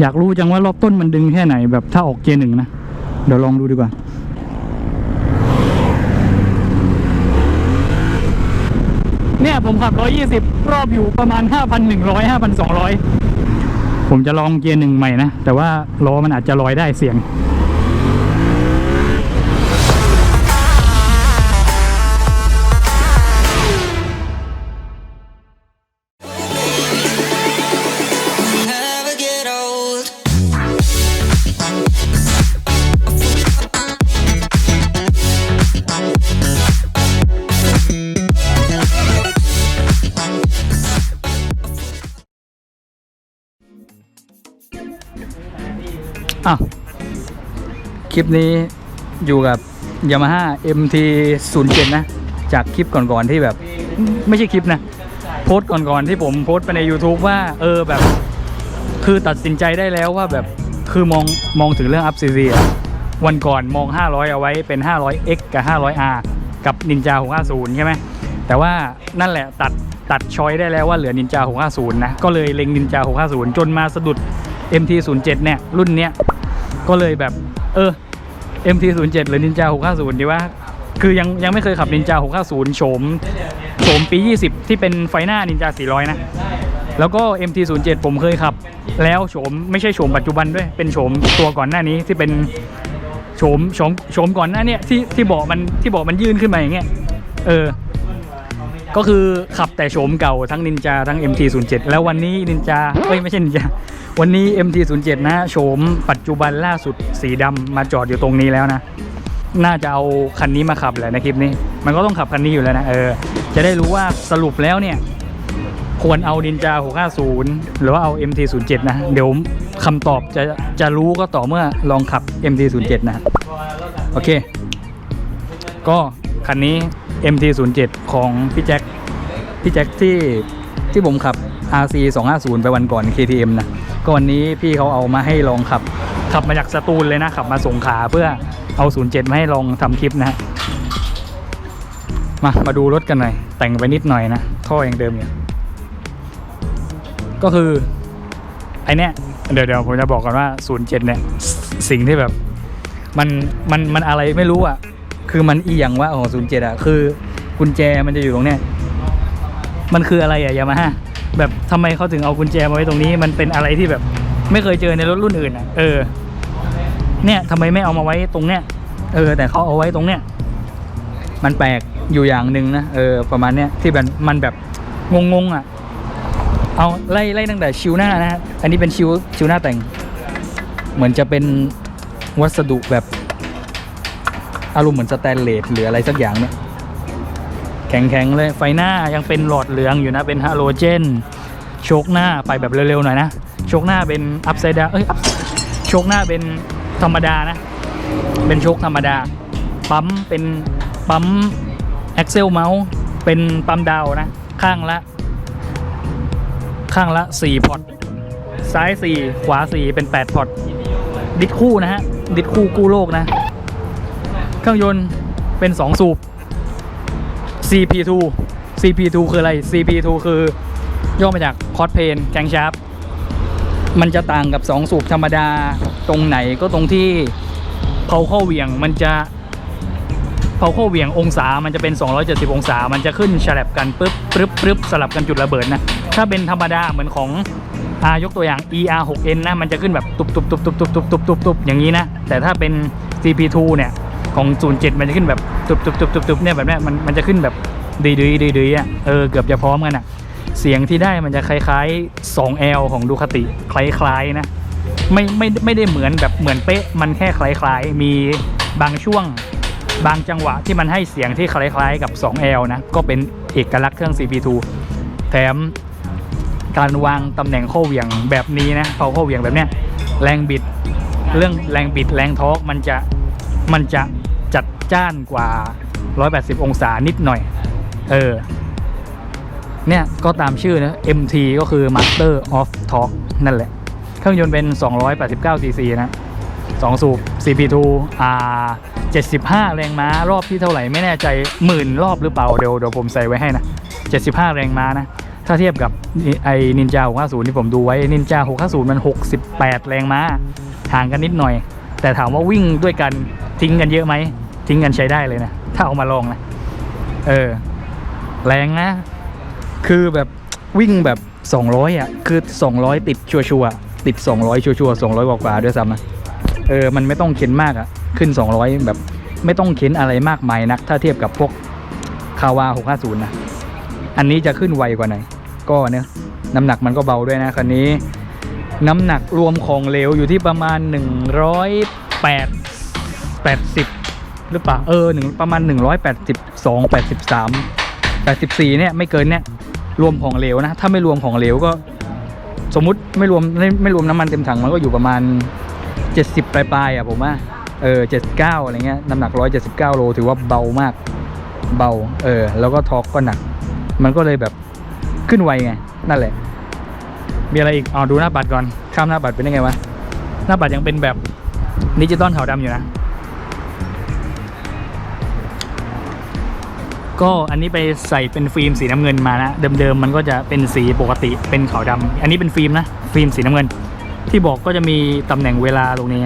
อยากรู้จังว่ารอบต้นมันดึงแค่ไหนแบบถ้าออกเกียร์หนึ่งนะ เดี๋ยวลองดูดีกว่าเนี่ยผมขับ 120 รอบอยู่ประมาณ 5,100 5,200 ผมจะลองเกียร์หนึ่งใหม่นะ แต่ว่าล้อมันอาจจะลอยได้เสียง อะคลิปนี้อยู่กับ Yamaha MT 0 7นะ จากคลิปก่อนๆที่แบบ ไม่ใช่คลิปนะ โพสต์ก่อนๆที่ผมโพสต์ไปใน YouTube ว่า เออแบบ คือตัดสินใจได้แล้วว่าแบบคือมองมองถึงเรื่อง up CC อะวันก่อนมอง 500 เอาไว้เป็น 500X กับ 500R กับ Ninja 650 ใช่ไหม แต่ว่านั่นแหละตัดตัดช้อยได้แล้วว่าเหลือ Ninja 650 นะ ก็เลยเล็ง Ninja 650 จนมาสะดุด MT 0 7 เนี่ยรุ่นเนี้ย ก็เลยแบบ เออ MT 0 7 หรือ Ninja 650 ดีว่า คือยังยังไม่เคยขับ Ninja 650 โฉมโฉมปี 20 ที่เป็นไฟหน้า Ninja 400 นะ แล้วก็ MT 0 7 ผมเคยขับ แล้วโฉมไม่ใช่โฉมปัจจุบันด้วย เป็นโฉมตัวก่อนหน้านี้ที่เป็นโฉมโฉมโฉมก่อนหน้าเนี่ยที่ที่เบาะมันที่เบาะมันยื่นขึ้นมาอย่างเงี้ยเออ ก็คือขับแต่โฉมเก่าทั้งนินจาทั้ง MT 0 7 แล้ววันนี้นินจาเอ้ยไม่ใช่นินจาวันนี้ MT 0 7 นะโฉมปัจจุบันล่าสุดสีดำมาจอดอยู่ตรงนี้แล้วนะ น่าจะเอาคันนี้มาขับแหละในคลิปนี้ มันก็ต้องขับคันนี้อยู่แล้วนะเออจะได้รู้ว่าสรุปแล้วเนี่ยควรเอานินจา 650 หรือว่าเอา MT 0 7 นะ เดี๋ยวคำตอบจะจะรู้ก็ต่อเมื่อลองขับ MT 0 7 นะ โอเค ก็คันนี้ MT 0 7 ของพี่แจ็คพี่แจ็คที่ที่ผมขับ RC 250ไปวันก่อน KTM นะก็วันนี้พี่เขาเอามาให้ลองขับ ขับมาจากสตูลเลยนะขับมาส่งขาเพื่อเอา 07 มาให้ลองทำคลิปนะมามาดูรถกันหน่อย แต่งไปนิดหน่อยนะ ท่ออยังเดิมอยู่ก็คือ ไอเนี้ยเดี๋ยวเดี๋ยวผมจะบอกกันว่า 07 เนี่ย สิ่งที่แบบ มันมันมันอะไรไม่รู้อะ คือมันอีหยังว่าของ07อะคือกุญแจมันจะอยู่ตรงเนี้ยมันคืออะไรอะยามาฮ่าแบบทำไมเขาถึงเอากุญแจมาไว้ตรงนี้มันเป็นอะไรที่แบบ ไม่เคยเจอในรถรุ่นอื่นอะเออ เนี่ยทำไมไม่เอามาไว้ตรงเนี้ยเออ แต่เขาเอาไว้ตรงเนี้ยมันแปลกอยู่อย่างหนึ่งนะเออประมาณเนี้ยที่แบบมันแบบงงๆอะ เอาไล่ไล่ตั้งแต่ชิวหน้านะฮะอันนี้เป็นชิวชิวหน้าแต่ง เหมือนจะเป็นวัสดุแบบ อารมณ์เหมือนสแตนเลสหรืออะไรสักอย่างเนี่ยแข็งๆเลยไฟหน้ายังเป็นหลอดเหลืองอยู่นะเป็นฮาโลเจนโชคหน้าไปแบบเร็วๆหน่อยนะโชคหน้าเป็นอัพไซด์ดาเอ้ยโชคหน้าเป็นธรรมดานะ เป็นโชคธรรมดา ปั๊มเป็นปั๊มแอ็กเซลเมาส์เป็นปั๊มดาวนะ ข้างละ ข้างละ4พอร์ตซ้าย 4 ขวา 4 เป็น 8 พอร์ตดิดคู่นะฮะ ดิดคู่กู้โลกนะ เครื่องยนต์เป็น 2 สูบ CP2 CP2 คืออะไร CP2 คือย่อมาจากคอสเพนแกงชาร์ปมันจะต่างกับ 2 สูบธรรมดาตรงไหนก็ตรงที่เผาเข้าเหวี่ยงมันจะเผาเข้าเหวี่ยงองศามันจะเป็น 270 องศา มันจะขึ้นฉลับกันปึ๊บปึ๊บปึ๊บสลับกันจุดระเบิดนะ ถ้าเป็นธรรมดาเหมือนของอายกตัวอย่าง ER6N นะ มันจะขึ้นแบบตุบตุบตุบตุบตุบตุบตุบตุบตุบอย่างนี้นะ แต่ถ้าเป็น CP2 เนี่ย ของ 07 มันจะขึ้นแบบตุบตุบตุบตุบตุบเนี่ยแบบนี้มันมันจะขึ้นแบบดีดีดีดีอะเออเกือบจะพร้อมกันอะ เสียงที่ได้มันจะคล้ายๆ 2L ของดูคติคล้ายๆนะไม่ไม่ไม่ได้เหมือนแบบเหมือนเป๊ะ มันแค่คล้ายๆ มีบางช่วงบางจังหวะที่มันให้เสียงที่คล้ายๆกับ 2L นะ ก็เป็นเอกลักษณ์เครื่อง CP2 แถมการวางตำแหน่งข้อเหวี่ยงแบบนี้นะเผาข้อเหวี่ยงแบบเนี้ยแรงบิด เรื่องแรงบิดแรงทอกมันจะมันจะ จ้านกว่า 180 องศานิดหน่อย เออ เนี่ยก็ตามชื่อนะ MT ก็คือ Master of Torque นั่นแหละ เครื่องยนต์เป็น 289 cc นะ 2 สูบ CP2 อ่า75 แรงม้ารอบที่เท่าไหร่ไม่แน่ใจหมื่นรอบหรือเปล่า เดี๋ยวเดี๋ยวผมใส่ไว้ให้นะ 75 แรงม้านะ ถ้าเทียบกับไอ้นินจา650ที่ผมดูไว้นินจา650 มัน 68 แรงม้าห่างกันนิดหน่อย แต่ถามว่าวิ่งด้วยกันทิ้งกันเยอะไหม ทิ้งกันใช้ได้เลยนะ ถ้าเอามาลองนะ เออ แรงนะ คือแบบวิ่งแบบ 200อะ คือ 200 ติดชัวร์ๆติด 200 ชัวร์ๆ200 กว่าๆด้วยซ้ำอะเออ มันไม่ต้องเข็นมากอะ ขึ้น 200 แบบ ไม่ต้องเข็นอะไรมากมายนัก ถ้าเทียบกับพวกคาวา 650 นะ อันนี้จะขึ้นไวกว่าหน่อย ก็เนี่ยน้ำหนักมันก็เบาด้วยนะคันนี้ น้ำหนักรวมของเหลวอยู่ที่ประมาณ 108 80 หรือเปล่าเออหนึ่งประมาณ 182 83 84เนี่ยไม่เกินเนี่ยรวมของเหลวนะ ถ้าไม่รวมของเหลวก็ สมมุติไม่รวมไม่ไม่รวมน้ำมันเต็มถังมันก็อยู่ประมาณ 70 ปลายๆอะผมว่าเออ79อะไรเงี้ยน้ำหนัก 179 โลถือว่าเบามากเบา เออ แล้วก็ทอกก็หนัก มันก็เลยแบบขึ้นไวไง นั่นแหละ มีอะไรอีกอ๋อดูหน้าบัตรก่อน ข้ามหน้าบัตรเป็นยังไงวะ หน้าบัตรยังเป็นแบบดิจิตอลขาวดำอยู่นะ ก็อันนี้ไปใส่เป็นฟิล์มสีน้ำเงินมานะ เดิมๆมันก็จะเป็นสีปกติเป็นขาวดำอันนี้เป็นฟิล์มนะ ฟิล์มสีน้ำเงิน ที่บอกก็จะมีตำแหน่งเวลาตรงนี้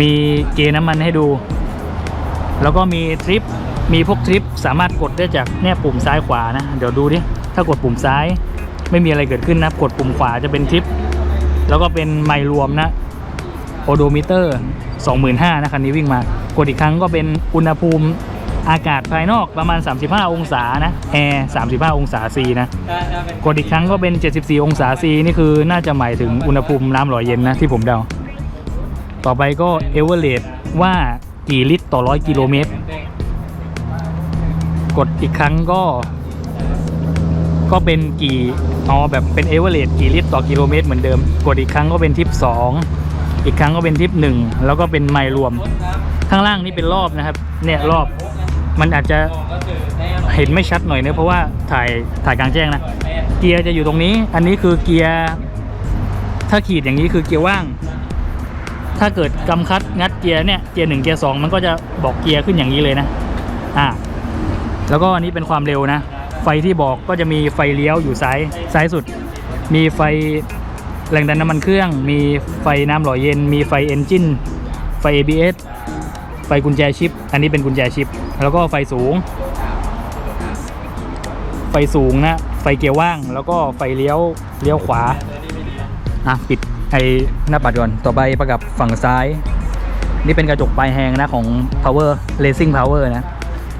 มีเกณฑ์น้ำมันให้ดู แล้วก็มีทริป มีพวกทริปสามารถกดได้จากเนี่ยปุ่มซ้ายขวานะ เดี๋ยวดูดิ ถ้ากดปุ่มซ้ายไม่มีอะไรเกิดขึ้นนะ กดปุ่มขวาจะเป็นทริป แล้วก็เป็นไมล์รวมนะโอโดมิเตอร์ 25,000นะคันนี้วิ่งมากดอีกครั้งก็เป็นอุณหภูมิ อากาศภายนอกประมาณ 35 องศานะแอร์35 องศาซีนะกดอีกครั้งก็เป็น 74 องศาซีนี่คือน่าจะหมายถึงอุณหภูมิน้ำหล่อเย็นนะที่ผมเดา ต่อไปก็เอเวอเรสว่ากี่ลิตรต่อร้อยกิโลเมตร กดอีกครั้งก็ ก็เป็นกี่อ๋อแบบเป็นเอเวอเรสกี่ลิตรต่อกิโลเมตรเหมือนเดิม กดอีกครั้งก็เป็นทิป2อีกครั้งก็เป็นทิป1แล้วก็เป็นไมล์รวม ข้างล่างนี่เป็นรอบนะครับ เนี่ยรอบ มันอาจจะเห็นไม่ชัดหน่อยเนะเพราะว่าถ่ายถ่ายกลางแจ้งนะ เกียร์จะอยู่ตรงนี้ อันนี้คือเกียร์ถ้าขีดอย่างนี้คือเกียร์ว่าง ถ้าเกิดกำคัดงัดเกียร์เนี่ยเกียร์หนึ่งเกียร์สองมันก็จะบอกเกียร์ขึ้นอย่างนี้เลยนะอ่าแล้วก็อันนี้เป็นความเร็วนะ ไฟที่บอกก็จะมีไฟเลี้ยวอยู่ซ้ายซ้ายสุด มีไฟแรงดันน้ำมันเครื่อง มีไฟน้ำหล่อเย็น มีไฟเอนจินไฟ ABS ฟกุญแจชิป อันนี้เป็นกุญแจชิป แล้วก็ไฟสูง ไฟสูงนะ ไฟเกียร์ว่าง แล้วก็ไฟเลี้ยว เลี้ยวขวา อะ ปิดไอ้หน้าปัดก่อน ต่อไปประกับฝั่งซ้าย นี่เป็นกระจกปลายแหงนะของ power racing power นะ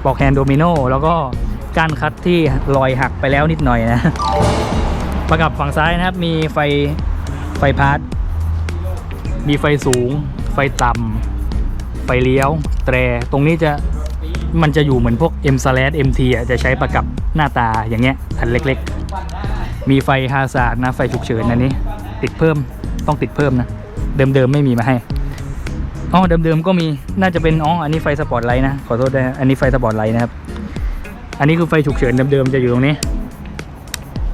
ปลอกแฮนด์โดมิโนแล้วก็ก้านคัดที่รอยหักไปแล้วนิดหน่อยนะ ประกับฝั่งซ้ายนะครับ มีไฟไฟพาร์ทมีไฟสูง ไฟต่ำ ไฟเลี้ยว แตรตรงนี้จะมันจะอยู่เหมือนพวก M slash MT อะจะใช้ประกับหน้าตาอย่างเงี้ยอันเล็กๆ มีไฟฮาซาร์ดนะ ไฟฉุกเฉินอันนี้ ติดเพิ่มต้องติดเพิ่มนะ เดิมๆไม่มีมาให้อ๋อเดิมๆก็มีน่าจะเป็นอ๋ออันนี้ไฟสปอร์ตไลท์นะขอโทษด้วยนะอันนี้ไฟสปอร์ตไลท์นะครับ อันนี้คือไฟฉุกเฉินเดิมๆจะอยู่ตรงนี้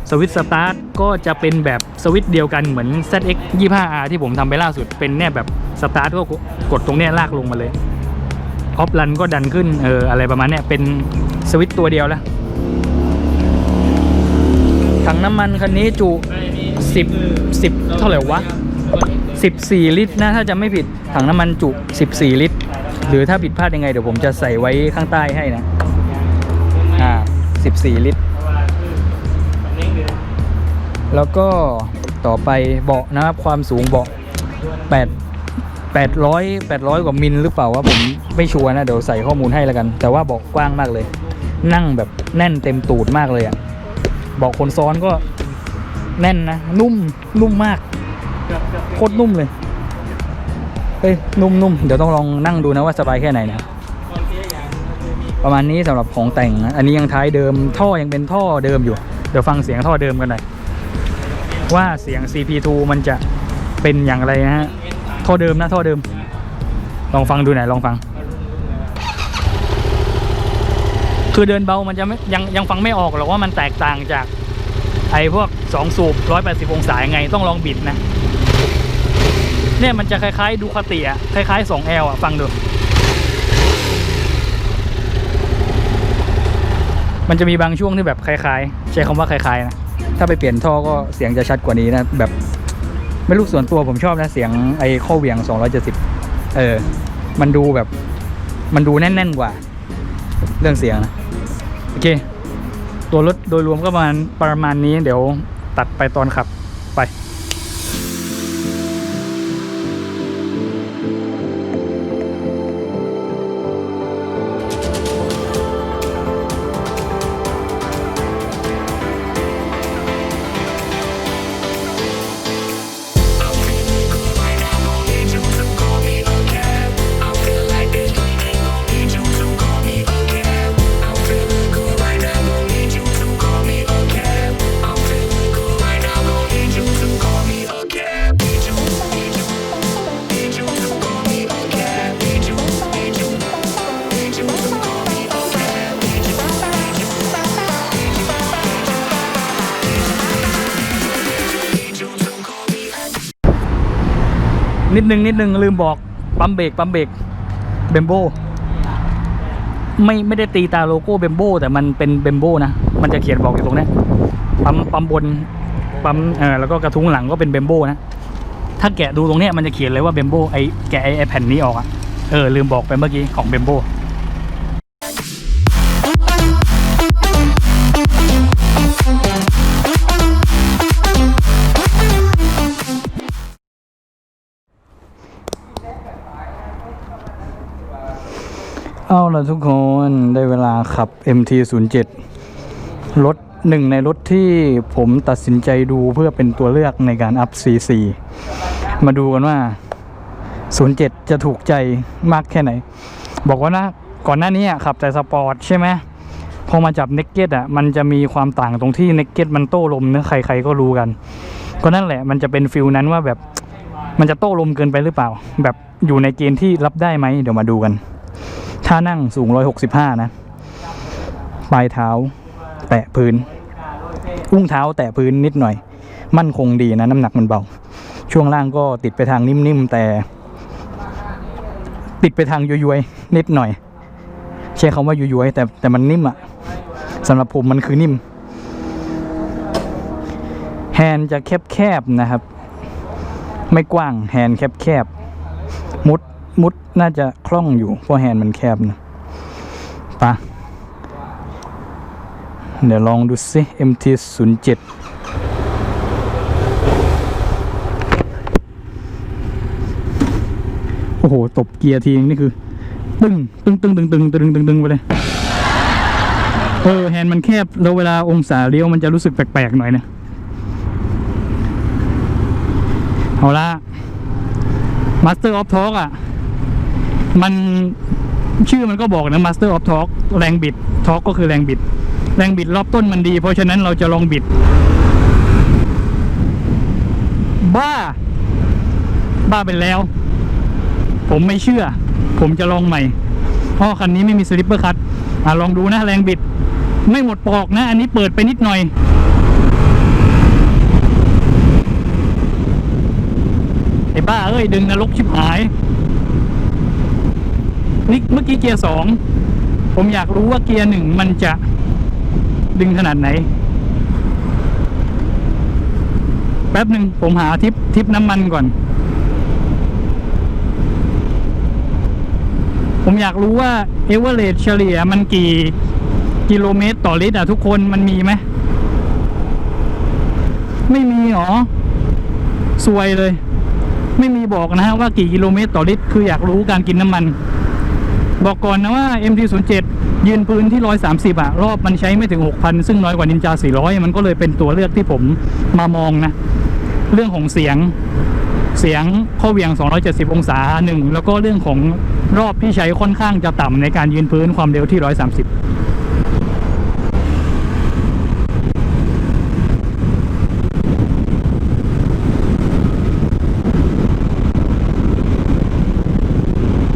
สวิตช์สตาร์ทก็จะเป็นแบบ วิตช์เดียวกันเหมือน ZX 25R ที่ผมทำไปล่าสุดเป็นเนี่ยแบบสตาร์ทก็กดตรงเนี้ยลากลงมาเลยออฟรันก็ดันขึ้นเอออะไรประมาณเนี้ยเป็นสวิตช์ตัวเดียวแล้วถังน้ำมันคันนี้จุ 10 10 เท่าไหร่วะ 14 ลิตรนะถ้าจะไม่ผิดถังน้ำมันจุ 14 ลิตร หรือถ้าผิดพลาดยังไงเดี๋ยวผมจะใส่ไว้ข้างใต้ให้นะอ่า14 ลิตร แล้วก็ ต่อไปเบาะนะครับความสูงเบาะ8 800 800 กว่ามิลหรือเปล่าวะผมไม่ชัวร์นะ เดี๋ยวใส่ข้อมูลให้แล้วกัน แต่ว่าเบาะกว้างมากเลย นั่งแบบแน่นเต็มตูดมากเลยอะเบาะคนซ้อนก็แน่นนะ นุ่มนุ่มมากโคตรนุ่มเลยเฮ้ยนุ่มๆเดี๋ยวต้องลองนั่งดูนะว่าสบายแค่ไหนนะประมาณนี้สำหรับของแต่งนะอันนี้ยังท้ายเดิมท่อยังเป็นท่อเดิมอยู่ เดี๋ยวฟังเสียงท่อเดิมกันหน่อย ว่าเสียง CP2 มันจะเป็นอย่างไรนะฮะท่อเดิมนะท่อเดิม ลองฟังดูหน่อยลองฟัง คือเดินเบามันจะไม่ยังยังฟังไม่ออกหรอกว่ามันแตกต่างจากไอ้พวก 2 สูบ 180 องศายังไงต้องลองบิดนะ เนี่ยมันจะคล้ายๆดูคาติอะคล้ายๆ 2L อะฟังดู มันจะมีบางช่วงที่แบบคล้ายๆ ใช้คำว่าคล้ายๆนะ ถ้าไปเปลี่ยนท่อก็เสียงจะชัดกว่านี้นะ แบบไม่รู้ส่วนตัวผมชอบนะ เสียงไอ้ข้อเหวี่ยง 270 เออ มันดูแบบ มันดูแน่นๆกว่า เรื่องเสียงนะโอเค ตัวรถโดยรวมก็ประมาณประมาณนี้ เดี๋ยวตัดไปตอนขับ นิดนึงนิดนึงลืมบอกปั๊มเบรกปั๊มเบรกเบมโบไม่ไม่ได้ตีตาโลโก้เบมโบแต่มันเป็นเบมโบนะ มันจะเขียนบอกอยู่ตรงนี้ปั๊มปั๊มบนปั๊มเออแล้วก็กระทุ้งหลังก็เป็นเบมโบนะถ้าแกะดูตรงเนี้ยมันจะเขียนเลยว่าเบมโบไอแกะไอไอแผ่นนี้ออกอะเออลืมบอกไปเมื่อกี้ของเบมโบ เอาทุกคนได้เวลาขับ MT07 รถหนึ่งในรถที่ผมตัดสินใจดูเพื่อเป็นตัวเลือกในการอัพ CC มาดูกันว่า 07 จะถูกใจมากแค่ไหน บอกว่านะก่อนหน้านี้ขับแต่สปอร์ตใช่ไหมพอมาจับเน็กเก็ตอะมันจะมีความต่างตรงที่เน็กเก็ตมันโต้ลมนะใครๆก็รู้กัน ก็นั่นแหละมันจะเป็นฟิลนั้นว่าแบบมันจะโต้ลมเกินไปหรือเปล่า แบบอยู่ในเกณฑ์ที่รับได้ไหมเดี๋ยวมาดูกัน ถ้านั่งสูง 165 นะ ปลายเท้า แตะพื้น อุ้งเท้าแตะพื้นนิดหน่อย มั่นคงดีนะ น้ำหนักมันเบา ช่วงล่างก็ติดไปทางนิ่มๆ แต่ ติดไปทางย้ยๆ นิดหน่อย ใช้คำว่าย้ยๆ แต่แต่มันนิ่มอะสำหรับผมมันคือนิ่ม แฮนด์จะแคบๆนะครับ ไม่กว้างแฮนด์แคบๆมุด มุดน่าจะคล่องอยู่เพราะแฮนด์มันแคบนะปะเดี๋ยวลองดูสิ MT07 โอ้โห ตบเกียร์ทีนึงนี่คือ ตึงตึงตึงตึงตึงตึงตึงตึงไปเลยเออแฮนด์มันแคบ แล้วเวลาองศาเลี้ยวมันจะรู้สึกแปลกๆหน่อยนะเอาละ Master of Talk อะ มันชื่อมันก็บอกนะ Master of Talk แรงบิด Talk ก็คือแรงบิด แรงบิดรอบต้นมันดี เพราะฉะนั้นเราจะลองบิด บ้า บ้าไปแล้ว ผมไม่เชื่อ ผมจะลองใหม่พราะคันนี้ไม่มีสลิปเปอร์คัตอะลองดูนะแรงบิด ไม่หมดปอกนะ อันนี้เปิดไปนิดหน่อยไอ้บ้าเอ้ยดึงนรกชิบหาย นี่เมื่อกี้เกียร์สองผมอยากรู้ว่าเกียร์หนึ่งมันจะดึงขนาดไหน แป๊บหนึ่งผมหาทิปทิปน้ำมันก่อน ผมอยากรู้ว่าเอเวอเรเฉลี่ยมันกี่กิโลเมตรต่อลิตรอะทุกคนมันมีไหม ไม่มีหรอสวยเลย ไม่มีบอกนะฮะว่ากี่กิโลเมตรต่อลิตร คืออยากรู้การกินน้ำมัน บอกก่อนนะว่า MT07 ยืนพื้นที่ 130อะรอบมันใช้ไม่ถึง 6,000 ซึ่งน้อยกว่านินจา 400 มันก็เลยเป็นตัวเลือกที่ผมมามองนะ เรื่องของเสียงเสียงข้อเหวี่ยง 270 องศาหนึ่งแล้วก็เรื่องของรอบที่ใช้ค่อนข้างจะต่ำในการยืนพื้นความเร็วที่ 130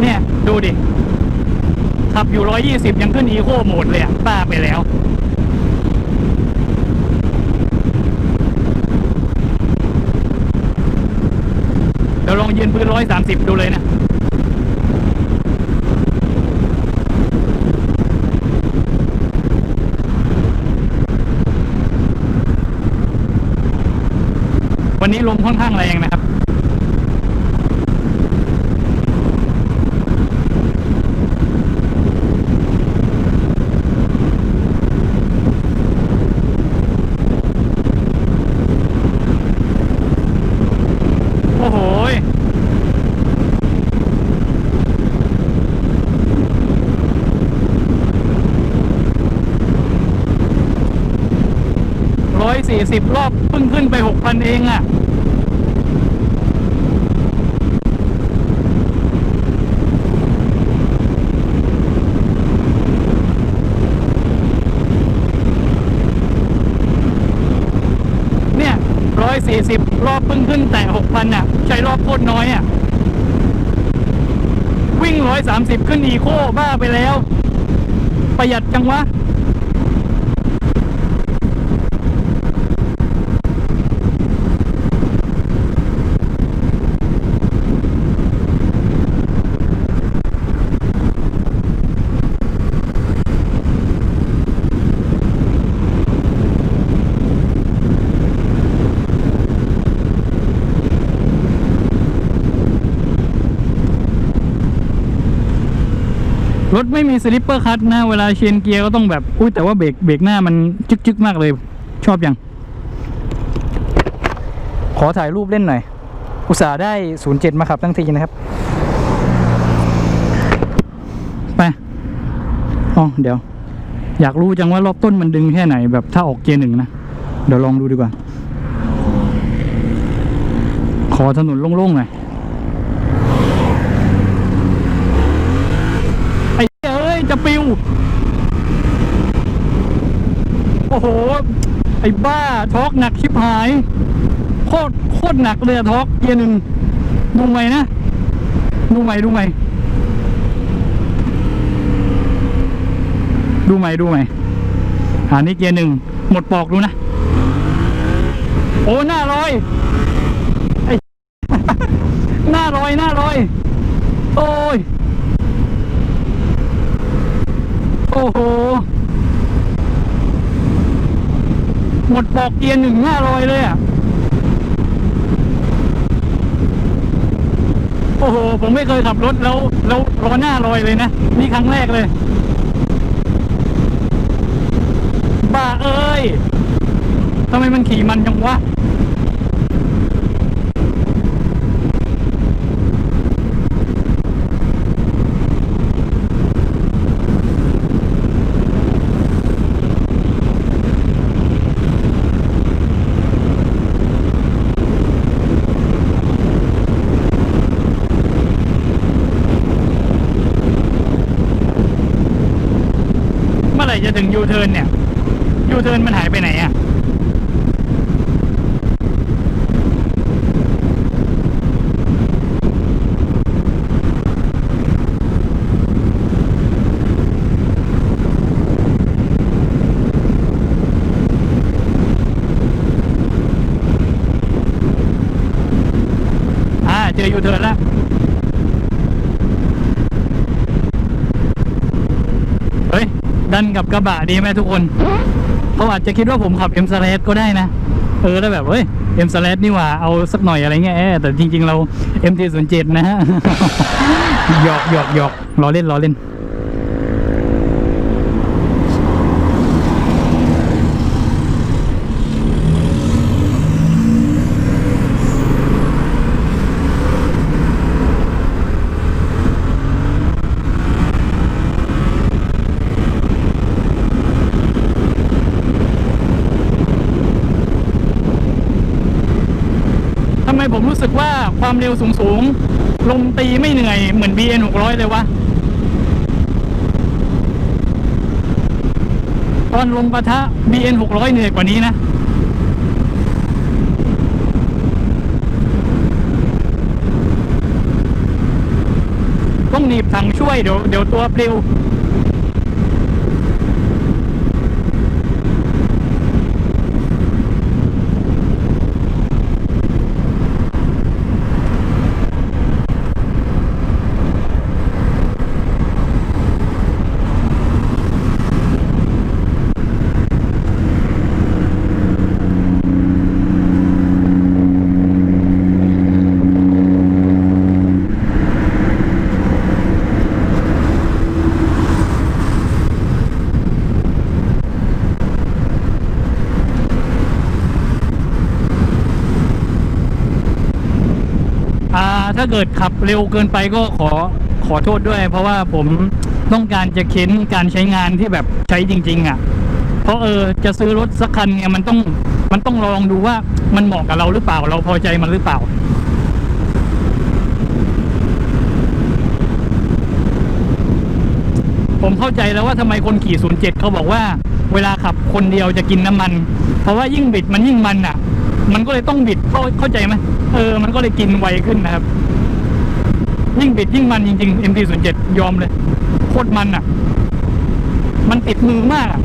เนี่ยดูดิ ขับอยู่ 120 ยังขึ้นอีโคโหมดเลยอะบ้าไปแล้วเดี๋ยวลองยืนพื้น 130 ดูเลยนะวันนี้ลมค่อนข้างแรงนะ 440 รอบเพิ่งขึ้นไป 6,000 เองอะ่ะ140 รอบเพิ่งขึ้นแต่ 6,000อะ ใช้รอบโคตรน้อยอะ วิ่ง 130 ขึ้นอีโค่บ้าไปแล้ว ประหยัดจังวะ รถไม่มีสลิปเปอร์คัทนะ เวลาเชนเกียร์ก็ต้องแบบอุ้ยแต่ว่าเบรกเบรกหน้ามันจึกจึกๆมากเลย ชอบยัง ขอถ่ายรูปเล่นหน่อย อุตส่าห์ได้ 07 มาขับทั้งทีนะครับ ไปอ๋อเดี๋ยว อยากรู้จังว่ารอบต้นมันดึงแค่ไหน แบบถ้าออกเกียร์หนึ่งนะ เดี๋ยวลองดูดีกว่า ขอถนนโล่งๆหน่อย ไอ้เอ้ย จะปิว โอ้โห ไอ้ บ้าท็อกหนักชิบหาย โคตรโคตรหนักเลยอะท็อกเกียร์หนึ่งดูไหมนะ ดูไหมดูไหมดูไหมดูไหมอันนี้เกียร์หนึ่งหมดปอกดูนะ โอ้หน้าลอยไอ้หน้าลอยหน้าลอย โอ้ย โอ้โห หมดปอกเกียร์หนึ่งห้าร้อยเลยอะ โอ้โห ผมไม่เคยขับรถแล้วแล้วร้อหน้าลอยเลยนะ นี่ครั้งแรกเลย บ้าเอ้ยทำไมมันขี่มันจังวะ จะถึงยูเทิร์นเนี่ยยูเทิร์นมันหายไปไหนอะ อ่า เจอยูเทิร์นแล้ว เฮ้ย ดั นกับกระบะดีไหมทุกคนเขาอาจจะคิดว่าผมขับ M s l a s ก็ได้นะ เออแล้วแบบเฮ้ย M s l a s นี่ว่าเอาสักหน่อยอะไรเงี้ยแต่จริง ๆ เรา MT07 นะฮะหยอกหยอกหยอกล้อเล่นล้อเล่น ทำไมผมรู้สึกว่า ความเร็วสูงสูงๆ ลมตีไม่เหนื่อยเหมือน BN 600 เลยวะ ตอนลมปะทะ BN 600 เหนื่อยกว่านี้นะ ต้องหนีบถังช่วยเดี๋ยวเดี๋ยวตัวปลิว โถ้า เกิดขับเร็วเกินไปก็ขอขอโทษด้วย เพราะว่าผมต้องการจะเค้นการใช้งานที่แบบใช้จริง ๆ อะ เพราะเออจะซื้อรถสักคันเนี่ยมันต้องมันต้องลองดูว่ามันเหมาะกับเราหรือเปล่า เราพอใจมันหรือเปล่าผมเข้าใจแล้วว่าทำไมคนขี่ 07 เขาบอกว่า เวลาขับคนเดียวจะกินน้ำมัน เพราะว่ายิ่งบิดมันยิ่งมันอะ มันก็เลยต้องบิดเข้าเข้าใจไหมเออ มันก็เลยกินไวขึ้นนะครับ ยิ่งบิดยิ่งมันจริงๆ MT07 ยอมเลย โคตรมันอะ มันติดมือมากอะ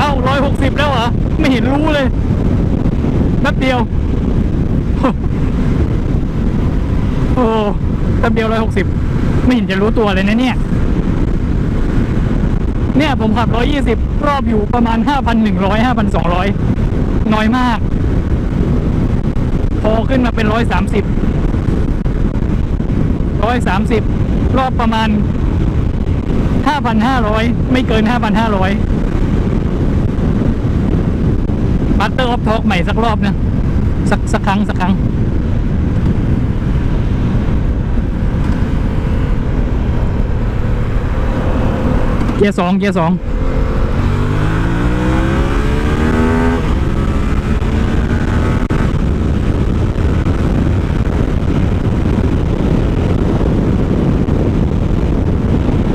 เอ้าร้อยหกสิบแล้วเหรอ ไม่เห็นรู้เลยแป๊บเดียว โอ้แป๊บเดียวร้อยหกสิบ ไม่เห็นจะรู้ตัวเลยนะเนี่ย เนี่ยผมขับร้อยยี่สิบรอบอยู่ประมาณห้าพันหนึ่งร้อยห้าพันสองร้อยมาก พอขึ้นมาเป็นร้อยสามสิบร้อบประมาณห้าพันห้าร้อยไม่เกินห้าพันห้าร้อยมาสเตอร์ออฟท็อกใหม่สักรอบนะ สักสักครั้ง สักครั้ง เกียร์สองเกียร์สอง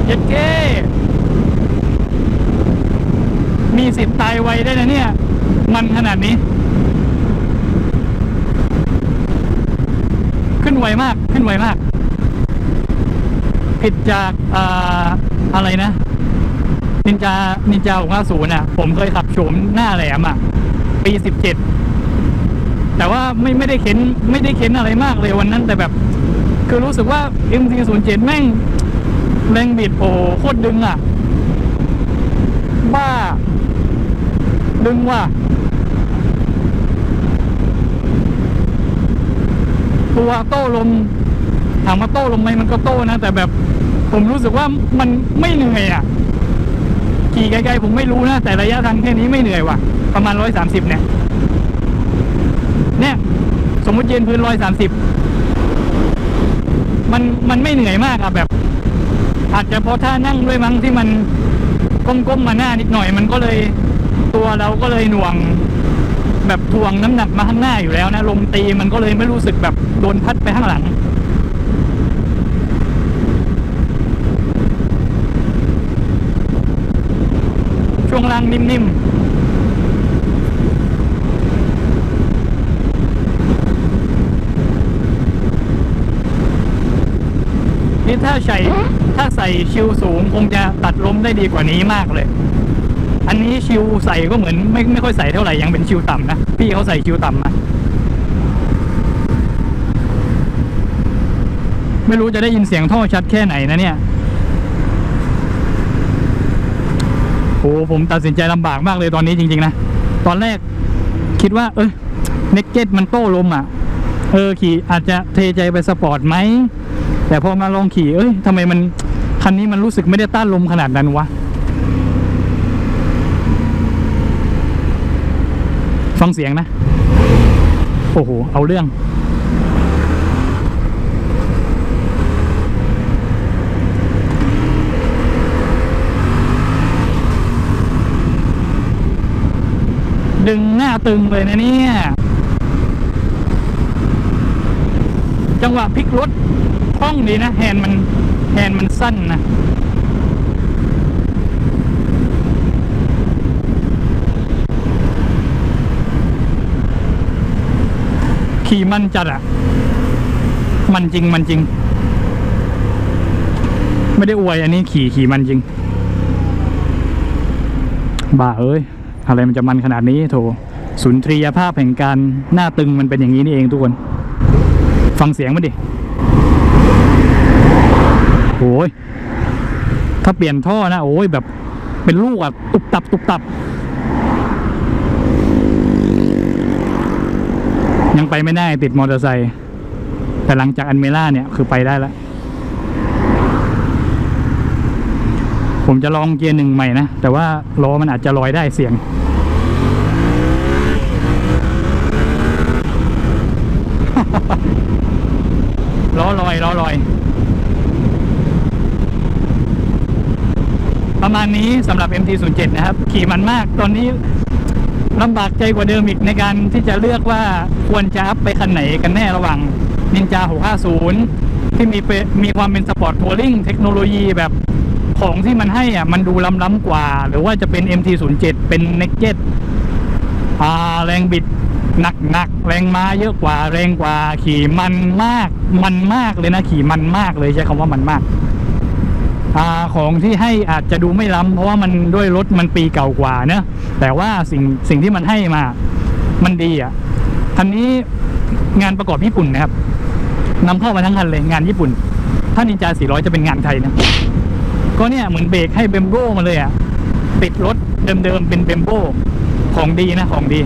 เจ็ดเก้มีสิทธิ์ตายไวได้นะเนี่ย มันขนาดนี้ ขึ้นไวมาก ขึ้นไวมาก ผิดจาก อ่า อะไรนะ นินจานินจาหกห้าศูนย์อะ ผมเคยขับโฉมหน้าแหลมอะ ปีสิบเจ็ดแต่ว่าไม่ไม่ได้เข็นไม่ได้เข็นอะไรมากเลยวันนั้นแต่แบบ คือรู้สึกว่า MT07 แม่งแรงบิดโอ้โคตรดึงอะ บ้า ดึงว่ะตัวโต้ลมถามว่าโต้ลมไหมมันก็โต้นะ แต่แบบผมรู้สึกว่ามันไม่เหนื่อยอะ ขี่ไกลๆผมไม่รู้นะ แต่ระยะทางแค่นี้ไม่เหนื่อยว่ะ ประมาณร้อยสามสิบเนี่ย เนี่ย สมมติยืนพื้นร้อยสามสิบมันมันไม่เหนื่อยมากอะแบบ อาจจะเพราะท่านั่งด้วยมั้งที่มันก้มๆมาหน้านิดหน่อย มันก็เลยตัวเราก็เลยหน่วงแบบทวงน้ำหนักมาข้างหน้าอยู่แล้วนะลมตีมันก็เลยไม่รู้สึกแบบโดนพัดไปข้างหลัง ช่วงล่างนิ่มๆนี่ถ้าใส่ถ้าใส่ชิวสูงคงจะตัดลมได้ดีกว่านี้มากเลย อันนี้ชิวใส่ก็เหมือนไม่ไม่ค่อยใส่เท่าไหร่ยังเป็นชิวต่ำนะ พี่เขาใส่ชิวต่ำมาไม่รู้จะได้ยินเสียงท่อชัดแค่ไหนนะเนี่ย โอ้ผมตัดสินใจลำบากมากเลยตอนนี้จริงๆนะ ตอนแรกคิดว่า เอ้ยเน็กเก็ตมันโต้ลมอะ เออขี่อาจจะเทใจไปสปอร์ตไหม แต่พอมาลองขี่ เอ้ยทำไมมัน คันนี้มันรู้สึกไม่ได้ต้านลมขนาดนั้นวะ ฟังเสียงนะ โอ้โห เอาเรื่อง ดึงหน้าตึงเลยนะเนี่ย จังหวะพลิกรถคล่องดีนะ แฮนด์มันแฮนด์มันสั้นนะขี่มันจัดอะมันจริงมันจริง ไม่ได้อวยอันนี้ขี่ขี่มันจริงบ้าเอ้ย อะไรมันจะมันขนาดนี้โถสุนทรียภาพแห่งการหน้าตึงมันเป็นอย่างนี้นี่เองทุกคน ฟังเสียงมันดิโอ้ยถ้าเปลี่ยนท่อนะโอ้ยแบบเป็นลูกอะตุบตับตุบตับ ยังไปไม่ได้ติดมอเตอร์ไซค์แต่หลังจากอันเมล่าเนี่ยคือไปได้แล้ว ผมจะลองเกียร์หนึ่งใหม่นะ แต่ว่าล้อมันอาจจะลอยได้เสียง ล้อลอยล้อลอย ประมาณนี้สำหรับ MT07 นะครับ ขี่มันมากตอนนี้ลำบากใจกว่าเดิมอีกในการที่จะเลือกว่าควรจะอัพไปคันไหนกันแน่ระหว่าง Ninja 650 ที่มีเปมีความเป็นสปอร์ตทัวริงเทคโนโลยีแบบ ของที่มันให้อะมันดูล้ำๆกว่า หรือว่าจะเป็น MT07 เป็น Next อ่าแรงบิดหนักหนักแรงม้าเยอะกว่าแรงกว่าขี่มันมาก มันมากเลยนะขี่มันมากเลยใช้คำว่ามันมากอ่าของที่ให้อาจจะดูไม่ล้ำเพราะว่ามันด้วยรถมันปีเก่ากว่าเนอะแต่ว่าสิ่งสิ่งที่มันให้มา มันดีอะคันนี้งานประกอบญี่ปุ่นนะครับนำเข้ามาทั้งคันเลยงานญี่ปุ่น ถ้านินจา400 จะเป็นงานไทยนะ ก็เนี่ยเหมือนเบรกให้เบมโบมาเลยอะ ติดรถเดิมๆเป็นเบมโบของดีนะของดี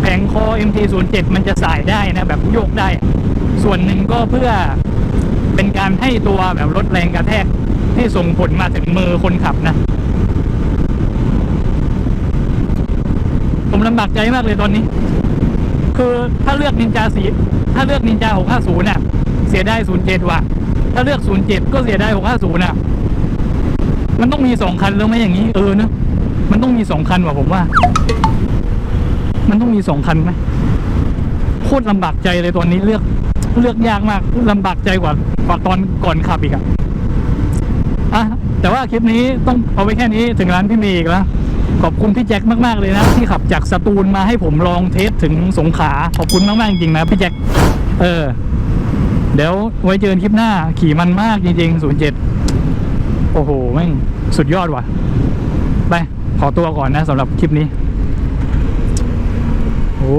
แผงคอ MT07 มันจะสายได้นะ แบบโยกได้ ส่วนหนึ่งก็เพื่อเป็นการให้ตัวแบบลดแรงกระแทกที่ส่งผลมาถึงมือคนขับนะ ผมลำบากใจมากเลยตอนนี้ คือถ้าเลือกนินจาสี ถ้าเลือกนินจา 650น่ะ เสียได้07ว่ะ ถ้าเลือก 07 ก็เสียได้650น่ะ มันต้องมีสองคันแล้วไหมอย่างนี้เออเนอะมันต้องมีสองคันว่ะผมว่า มันต้องมีสองคันไหมโคตรลำบากใจเลยตอนนี้เลือก เลือกยากมากลำบากใจกว่ากว่าตอนก่อนขับอีกอะอะแต่ว่าคลิปนี้ต้องเอาไว้แค่นี้ถึงร้านพี่เมย์อีกแล้ว ขอบคุณพี่แจ็คมากๆเลยนะ ที่ขับจากสตูลมาให้ผมลองเทสถึงสงขลาขอบคุณมากๆจริงนะพี่แจ็คเออ เดี๋ยวไว้เจอกันคลิปหน้าขี่มันมากจริงๆ 07 โอ้โหแม่งสุดยอดว่ะ ไป ขอตัวก่อนนะสำหรับคลิปนี้ โอ้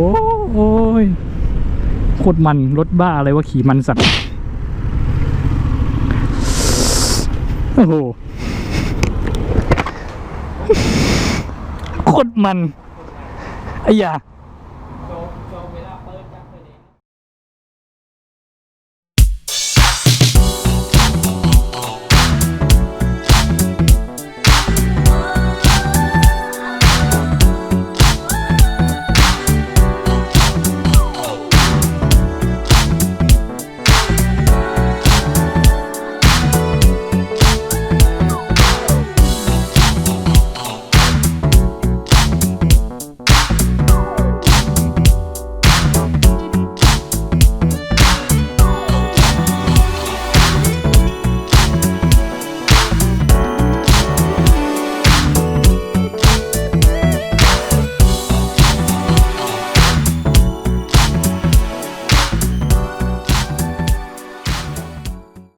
โยโคตรมันรถบ้าอะไรว่าขี่มันสัตว์ โอ้โห โคตรมันไอ้ยา